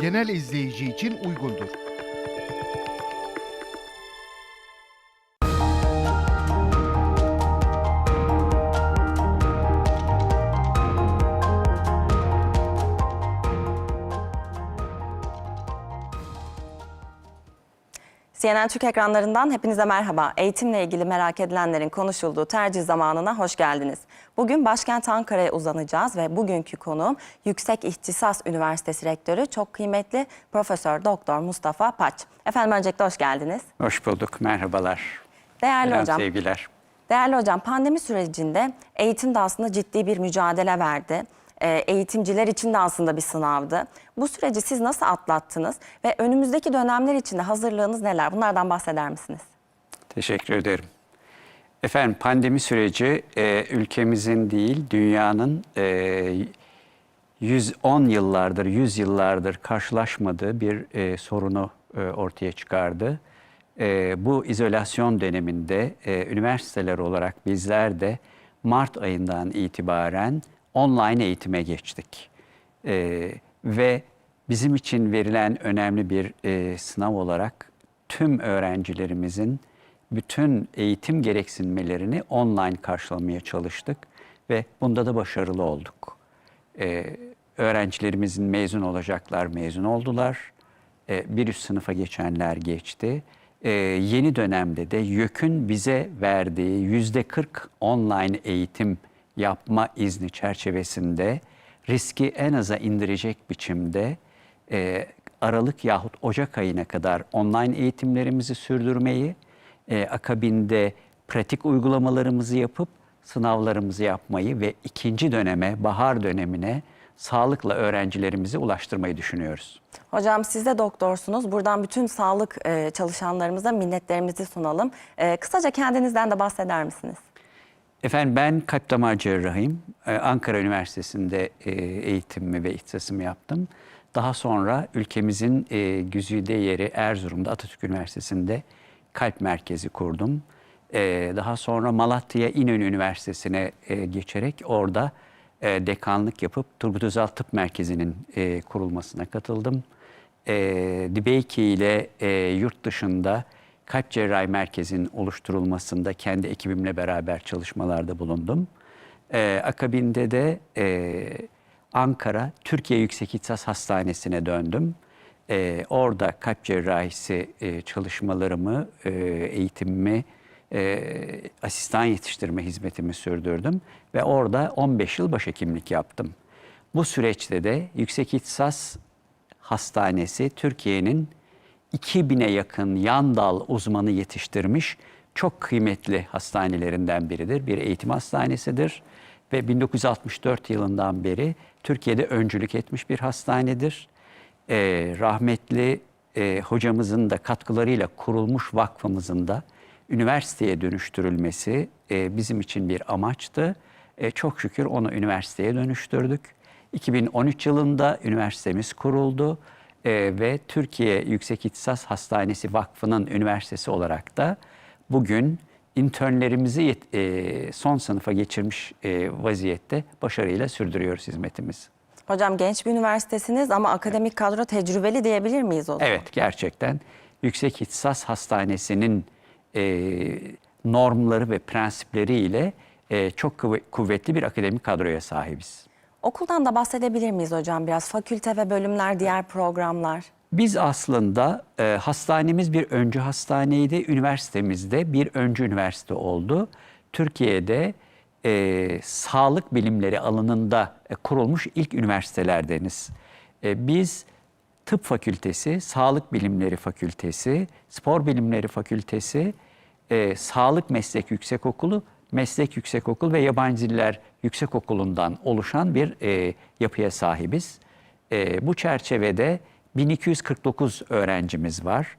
genel izleyici için uygundur. CNN Türk ekranlarından hepinize merhaba. Eğitimle ilgili merak edilenlerin konuşulduğu tercih zamanına hoş geldiniz. Bugün başkent Ankara'ya uzanacağız ve bugünkü konuğum Yüksek İhtisas Üniversitesi Rektörü çok kıymetli Profesör Doktor Mustafa Paç. Efendim öncelikle hoş geldiniz. Hoş bulduk, merhabalar. Değerli Selam, hocam. sevgiler. Değerli hocam pandemi sürecinde eğitim de aslında ciddi bir mücadele verdi. Ee, eğitimciler için de aslında bir sınavdı. Bu süreci siz nasıl atlattınız ve önümüzdeki dönemler için de hazırlığınız neler? Bunlardan bahseder misiniz? Teşekkür ederim. Efendim pandemi süreci e, ülkemizin değil, dünyanın e, 110 yıllardır, 100 yıllardır karşılaşmadığı bir e, sorunu e, ortaya çıkardı. E, bu izolasyon döneminde e, üniversiteler olarak bizler de Mart ayından itibaren online eğitime geçtik. E, ve bizim için verilen önemli bir e, sınav olarak tüm öğrencilerimizin bütün eğitim gereksinmelerini online karşılamaya çalıştık ve bunda da başarılı olduk. Ee, öğrencilerimizin mezun olacaklar mezun oldular. Ee, bir üst sınıfa geçenler geçti. Ee, yeni dönemde de YÖK'ün bize verdiği yüzde 40 online eğitim yapma izni çerçevesinde riski en aza indirecek biçimde e, Aralık yahut Ocak ayına kadar online eğitimlerimizi sürdürmeyi, e, akabinde pratik uygulamalarımızı yapıp sınavlarımızı yapmayı ve ikinci döneme, bahar dönemine sağlıkla öğrencilerimizi ulaştırmayı düşünüyoruz. Hocam siz de doktorsunuz. Buradan bütün sağlık e, çalışanlarımıza minnetlerimizi sunalım. E, kısaca kendinizden de bahseder misiniz? Efendim ben kalp damar cerrahıyım. Ee, Ankara Üniversitesi'nde e, eğitimimi ve ihtisasımı yaptım. Daha sonra ülkemizin e, güzide yeri Erzurum'da Atatürk Üniversitesi'nde kalp merkezi kurdum. Ee, Daha sonra Malatya İnönü Üniversitesi'ne e, geçerek orada e, dekanlık yapıp Turgut Özal Tıp Merkezi'nin e, kurulmasına katıldım. E, Dibeyki ile e, yurt dışında kalp cerrahi merkezinin oluşturulmasında kendi ekibimle beraber çalışmalarda bulundum. Ee, akabinde de e, Ankara Türkiye Yüksek İhtisas Hastanesi'ne döndüm. Ee, orada kalp cerrahisi e, çalışmalarımı, e, eğitimimi, e, asistan yetiştirme hizmetimi sürdürdüm. Ve orada 15 yıl başhekimlik yaptım. Bu süreçte de Yüksek İhtisas Hastanesi Türkiye'nin 2000'e yakın yan dal uzmanı yetiştirmiş çok kıymetli hastanelerinden biridir. Bir eğitim hastanesidir ve 1964 yılından beri Türkiye'de öncülük etmiş bir hastanedir. Ee, rahmetli e, hocamızın da katkılarıyla kurulmuş vakfımızın da üniversiteye dönüştürülmesi e, bizim için bir amaçtı. E, çok şükür onu üniversiteye dönüştürdük. 2013 yılında üniversitemiz kuruldu e, ve Türkiye Yüksek İhtisas Hastanesi Vakfı'nın üniversitesi olarak da bugün internlerimizi e, son sınıfa geçirmiş e, vaziyette başarıyla sürdürüyoruz hizmetimizi. Hocam genç bir üniversitesiniz ama akademik kadro tecrübeli diyebilir miyiz o zaman? Evet gerçekten Yüksek İhtisas Hastanesi'nin e, normları ve prensipleriyle e, çok kuvve- kuvvetli bir akademik kadroya sahibiz. Okuldan da bahsedebilir miyiz hocam biraz? Fakülte ve bölümler, diğer programlar. Biz aslında e, hastanemiz bir öncü hastaneydi, üniversitemizde bir öncü üniversite oldu. Türkiye'de e, sağlık bilimleri alanında e, kurulmuş ilk üniversitelerdeniz. E, biz tıp fakültesi, sağlık bilimleri fakültesi, spor bilimleri fakültesi, e, sağlık meslek yüksekokulu, meslek yüksekokul ve yabancı diller yüksekokulu'ndan oluşan bir e, yapıya sahibiz. E, bu çerçevede 1249 öğrencimiz var.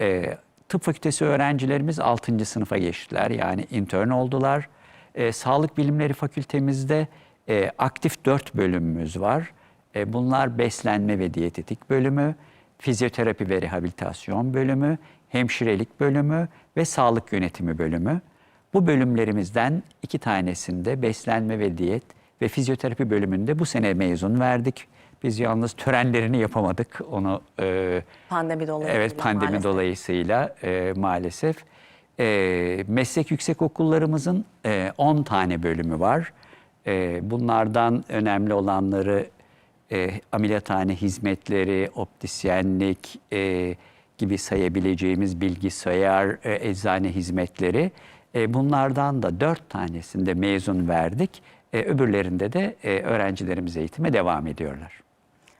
E, tıp fakültesi öğrencilerimiz 6. sınıfa geçtiler yani intern oldular. E, sağlık bilimleri fakültemizde e, aktif 4 bölümümüz var. E, bunlar beslenme ve diyetetik bölümü, fizyoterapi ve rehabilitasyon bölümü, hemşirelik bölümü ve sağlık yönetimi bölümü. Bu bölümlerimizden iki tanesinde beslenme ve diyet ve fizyoterapi bölümünde bu sene mezun verdik. Biz yalnız törenlerini yapamadık. Onu e, Pandemi dolayısıyla Evet pandemi maalesef. dolayısıyla e, maalesef. E, meslek yüksek okullarımızın e, 10 tane bölümü var. E, bunlardan önemli olanları e, ameliyathane hizmetleri, optisyenlik e, gibi sayabileceğimiz bilgisayar, e, eczane hizmetleri. E, bunlardan da 4 tanesinde mezun verdik. E, öbürlerinde de e, öğrencilerimiz eğitime devam ediyorlar.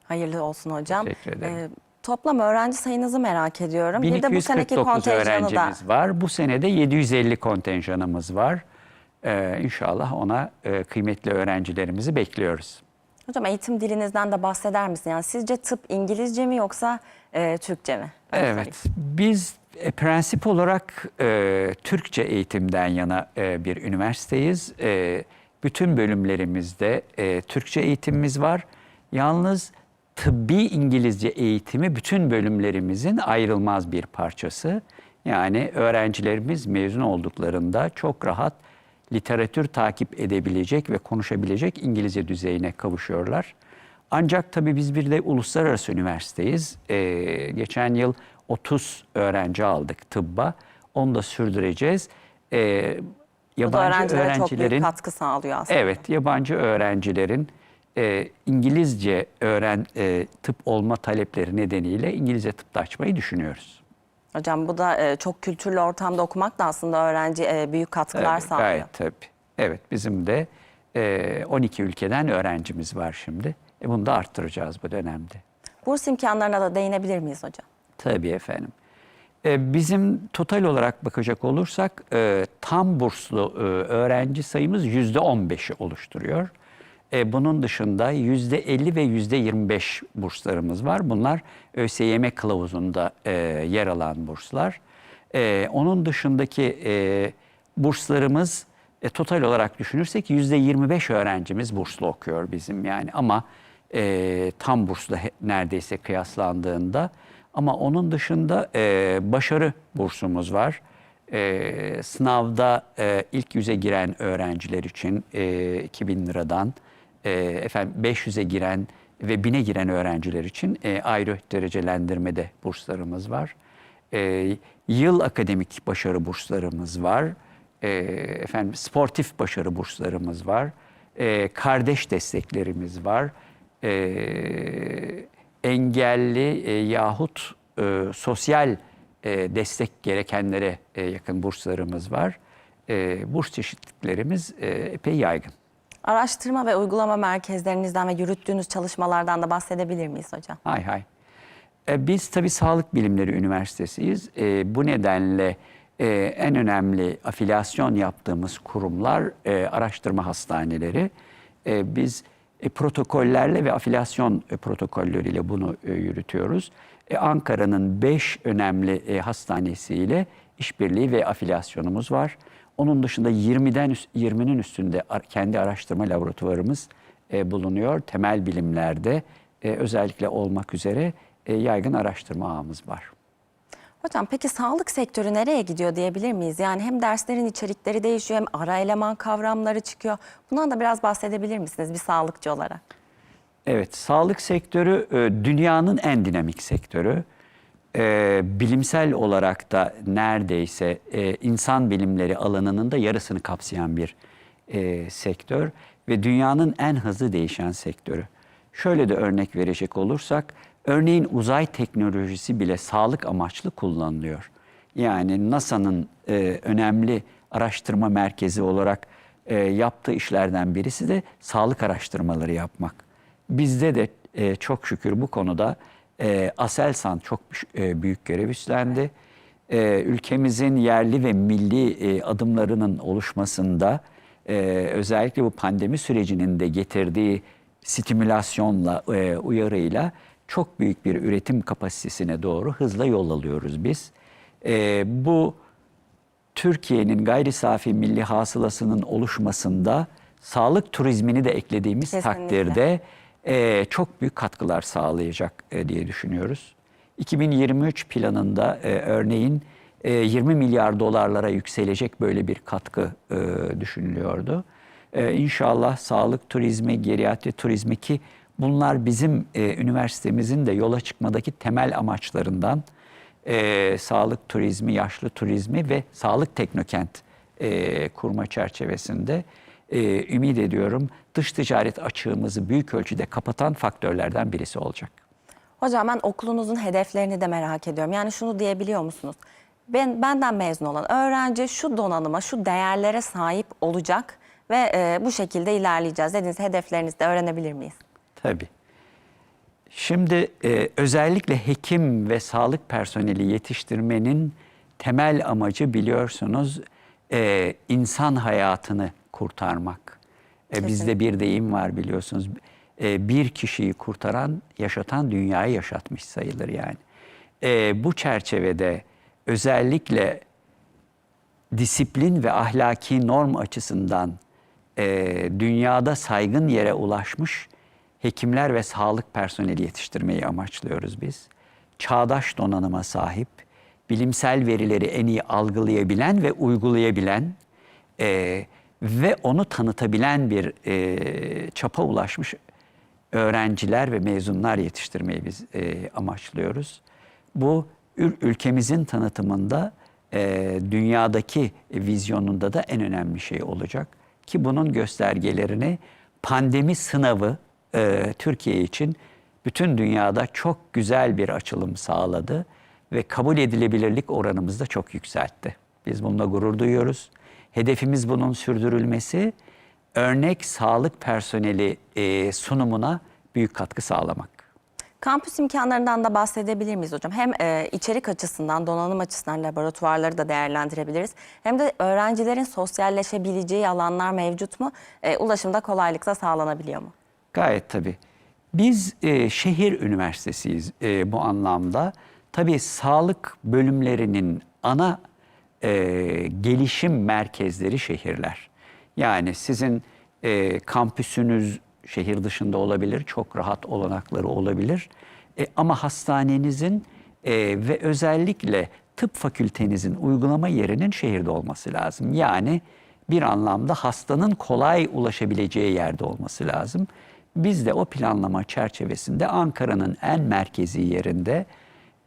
Hayırlı olsun hocam. Teşekkür ederim. Ee, toplam öğrenci sayınızı merak ediyorum. Bir de bu seneki 1249 kontenjanı da var. Bu senede 750 kontenjanımız var. Ee, inşallah ona e, kıymetli öğrencilerimizi bekliyoruz. Hocam eğitim dilinizden de bahseder misin? Yani sizce tıp İngilizce mi yoksa e, Türkçe mi? Öyle sorayım. Evet, biz e, prensip olarak e, Türkçe eğitimden yana e, bir üniversiteyiz. E, bütün bölümlerimizde e, Türkçe eğitimimiz var. Yalnız tıbbi İngilizce eğitimi bütün bölümlerimizin ayrılmaz bir parçası. Yani öğrencilerimiz mezun olduklarında çok rahat literatür takip edebilecek ve konuşabilecek İngilizce düzeyine kavuşuyorlar. Ancak tabii biz bir de uluslararası üniversiteyiz. Ee, geçen yıl 30 öğrenci aldık tıbba. Onu da sürdüreceğiz. Ee, Bu da yabancı öğrencilere çok büyük öğrencilerin katkı sağlıyor aslında. Evet, yabancı öğrencilerin e, İngilizce öğren e, tıp olma talepleri nedeniyle İngilizce tıpta açmayı düşünüyoruz. Hocam bu da e, çok kültürlü ortamda okumak da aslında öğrenci e, büyük katkılar Evet, sağlıyor. Gayet tabii. Evet, bizim de e, 12 ülkeden öğrencimiz var şimdi. E, bunu da arttıracağız bu dönemde. Burs imkanlarına da değinebilir miyiz hocam? Tabii efendim. E, Bizim total olarak bakacak olursak e, tam burslu e, öğrenci sayımız yüzde 15'i oluşturuyor. E, Bunun dışında yüzde 50 ve yüzde 25 burslarımız var. Bunlar ÖSYM kılavuzunda e, yer alan burslar. E, Onun dışındaki burslarımız total olarak düşünürsek yüzde 25 öğrencimiz burslu okuyor bizim yani ama tam burslu he- neredeyse kıyaslandığında ama onun dışında başarı bursumuz var. E, sınavda e, ilk yüze giren öğrenciler için e, 2000 liradan, e, efendim 500'e giren ve 1000'e giren öğrenciler için e, ayrı derecelendirmede burslarımız var. E, yıl akademik başarı burslarımız var. E, efendim sportif başarı burslarımız var. E, kardeş desteklerimiz var. E, engelli e, yahut e, sosyal e, destek gerekenlere e, yakın burslarımız var. E, burs çeşitliklerimiz e, epey yaygın. Araştırma ve uygulama merkezlerinizden ve yürüttüğünüz çalışmalardan da bahsedebilir miyiz hocam? Hay hay. E, Biz tabii Sağlık Bilimleri Üniversitesiyiz. E, bu nedenle e, en önemli afilasyon yaptığımız kurumlar e, araştırma hastaneleri. E, biz e, protokollerle ve afilasyon e, protokolleriyle bunu e, yürütüyoruz. E, Ankara'nın beş önemli e, hastanesiyle işbirliği ve afilasyonumuz var. Onun dışında 20'den üst- 20'nin üstünde kendi araştırma laboratuvarımız e, bulunuyor. Temel bilimlerde e, özellikle olmak üzere e, yaygın araştırma ağımız var. Hocam peki sağlık sektörü nereye gidiyor diyebilir miyiz? Yani hem derslerin içerikleri değişiyor hem ara eleman kavramları çıkıyor. Bundan da biraz bahsedebilir misiniz bir sağlıkçı olarak? Evet, sağlık sektörü dünyanın en dinamik sektörü. E, bilimsel olarak da neredeyse e, insan bilimleri alanının da yarısını kapsayan bir e, sektör ve dünyanın en hızlı değişen sektörü. Şöyle de örnek verecek olursak, örneğin uzay teknolojisi bile sağlık amaçlı kullanılıyor. Yani NASA'nın e, önemli araştırma merkezi olarak e, yaptığı işlerden birisi de sağlık araştırmaları yapmak. Bizde de e, çok şükür bu konuda e, Aselsan çok e, büyük görev üstlendi. E, ülkemizin yerli ve milli e, adımlarının oluşmasında e, özellikle bu pandemi sürecinin de getirdiği stimülasyonla, e, uyarıyla çok büyük bir üretim kapasitesine doğru hızla yol alıyoruz biz. E, bu Türkiye'nin gayri safi milli hasılasının oluşmasında sağlık turizmini de eklediğimiz Kesinlikle. takdirde e, çok büyük katkılar sağlayacak e, diye düşünüyoruz. 2023 planında e, örneğin e, 20 milyar dolarlara yükselecek böyle bir katkı e, düşünülüyordu. E, inşallah sağlık turizmi, geriatri turizmi ki Bunlar bizim e, üniversitemizin de yola çıkmadaki temel amaçlarından e, sağlık turizmi, yaşlı turizmi ve sağlık teknokent e, kurma çerçevesinde e, ümit ediyorum dış ticaret açığımızı büyük ölçüde kapatan faktörlerden birisi olacak. Hocam ben okulunuzun hedeflerini de merak ediyorum. Yani şunu diyebiliyor musunuz? Ben benden mezun olan öğrenci şu donanıma, şu değerlere sahip olacak ve e, bu şekilde ilerleyeceğiz dediğiniz hedeflerinizi de öğrenebilir miyiz? Tabii. Şimdi e, özellikle hekim ve sağlık personeli yetiştirmenin temel amacı biliyorsunuz e, insan hayatını kurtarmak. E, bizde bir deyim var biliyorsunuz. E, bir kişiyi kurtaran, yaşatan dünyayı yaşatmış sayılır yani. E, bu çerçevede özellikle disiplin ve ahlaki norm açısından e, dünyada saygın yere ulaşmış hekimler ve sağlık personeli yetiştirmeyi amaçlıyoruz biz. Çağdaş donanıma sahip, bilimsel verileri en iyi algılayabilen ve uygulayabilen e, ve onu tanıtabilen bir e, çapa ulaşmış öğrenciler ve mezunlar yetiştirmeyi biz e, amaçlıyoruz. Bu ül- ülkemizin tanıtımında e, dünyadaki vizyonunda da en önemli şey olacak. Ki bunun göstergelerini pandemi sınavı e, Türkiye için bütün dünyada çok güzel bir açılım sağladı ve kabul edilebilirlik oranımızı da çok yükseltti. Biz bununla gurur duyuyoruz. Hedefimiz bunun sürdürülmesi, örnek sağlık personeli e, sunumuna büyük katkı sağlamak. Kampüs imkanlarından da bahsedebilir miyiz hocam? Hem e, içerik açısından, donanım açısından laboratuvarları da değerlendirebiliriz. Hem de öğrencilerin sosyalleşebileceği alanlar mevcut mu? E, ulaşımda kolaylıkla sağlanabiliyor mu? Gayet tabii. Biz e, şehir üniversitesiyiz e, bu anlamda. Tabii sağlık bölümlerinin ana e, gelişim merkezleri şehirler. Yani sizin e, kampüsünüz şehir dışında olabilir, çok rahat olanakları olabilir. E, ama hastanenizin e, ve özellikle tıp fakültenizin uygulama yerinin şehirde olması lazım. Yani bir anlamda hastanın kolay ulaşabileceği yerde olması lazım. Biz de o planlama çerçevesinde Ankara'nın en merkezi yerinde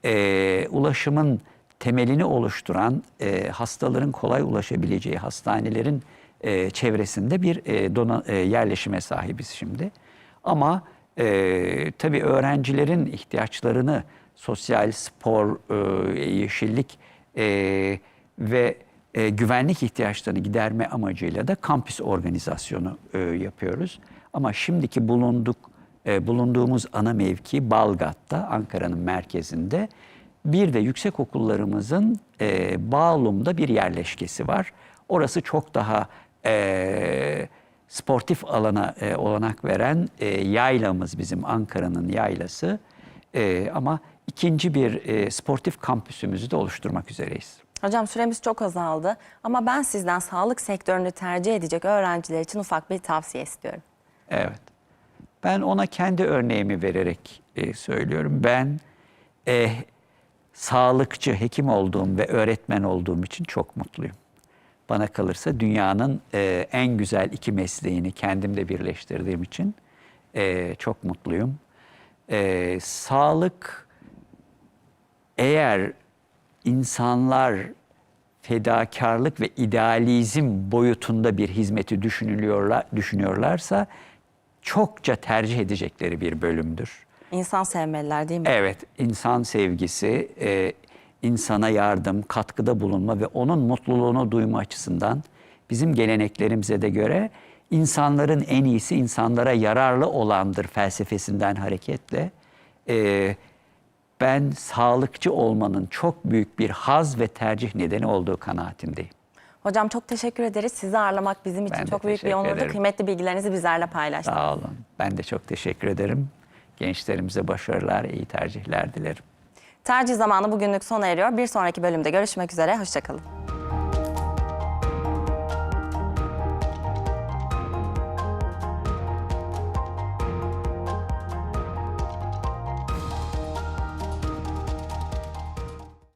e, ulaşımın temelini oluşturan e, hastaların kolay ulaşabileceği hastanelerin e, çevresinde bir e, dona, e, yerleşime sahibiz şimdi. Ama e, tabii öğrencilerin ihtiyaçlarını sosyal, spor, e, yeşillik e, ve e, güvenlik ihtiyaçlarını giderme amacıyla da kampüs organizasyonu e, yapıyoruz. Ama şimdiki bulunduk e, bulunduğumuz ana mevki Balgat'ta, Ankara'nın merkezinde. Bir de yüksek okullarımızın e, Bağlum'da bir yerleşkesi var. Orası çok daha e, sportif alana e, olanak veren e, yaylamız bizim Ankara'nın yaylası. E, ama ikinci bir e, sportif kampüsümüzü de oluşturmak üzereyiz. Hocam süremiz çok azaldı ama ben sizden sağlık sektörünü tercih edecek öğrenciler için ufak bir tavsiye istiyorum. Evet. Ben ona kendi örneğimi vererek e, söylüyorum. Ben e, sağlıkçı, hekim olduğum ve öğretmen olduğum için çok mutluyum. Bana kalırsa dünyanın e, en güzel iki mesleğini kendimde birleştirdiğim için e, çok mutluyum. E, sağlık eğer insanlar fedakarlık ve idealizm boyutunda bir hizmeti düşünülüyorlar, düşünüyorlarsa çokça tercih edecekleri bir bölümdür. İnsan sevmeliler değil mi? Evet, insan sevgisi, e, insana yardım, katkıda bulunma ve onun mutluluğunu duyma açısından bizim geleneklerimize de göre insanların en iyisi insanlara yararlı olandır felsefesinden hareketle e, ben sağlıkçı olmanın çok büyük bir haz ve tercih nedeni olduğu kanaatindeyim. Hocam çok teşekkür ederiz. Sizi ağırlamak bizim için Ben çok büyük bir onurdu. ederim. Kıymetli bilgilerinizi bizlerle paylaştınız. Sağ olun. Ben de çok teşekkür ederim. Gençlerimize başarılar, iyi tercihler dilerim. Tercih zamanı bugünlük sona eriyor. Bir sonraki bölümde görüşmek üzere. Hoşçakalın.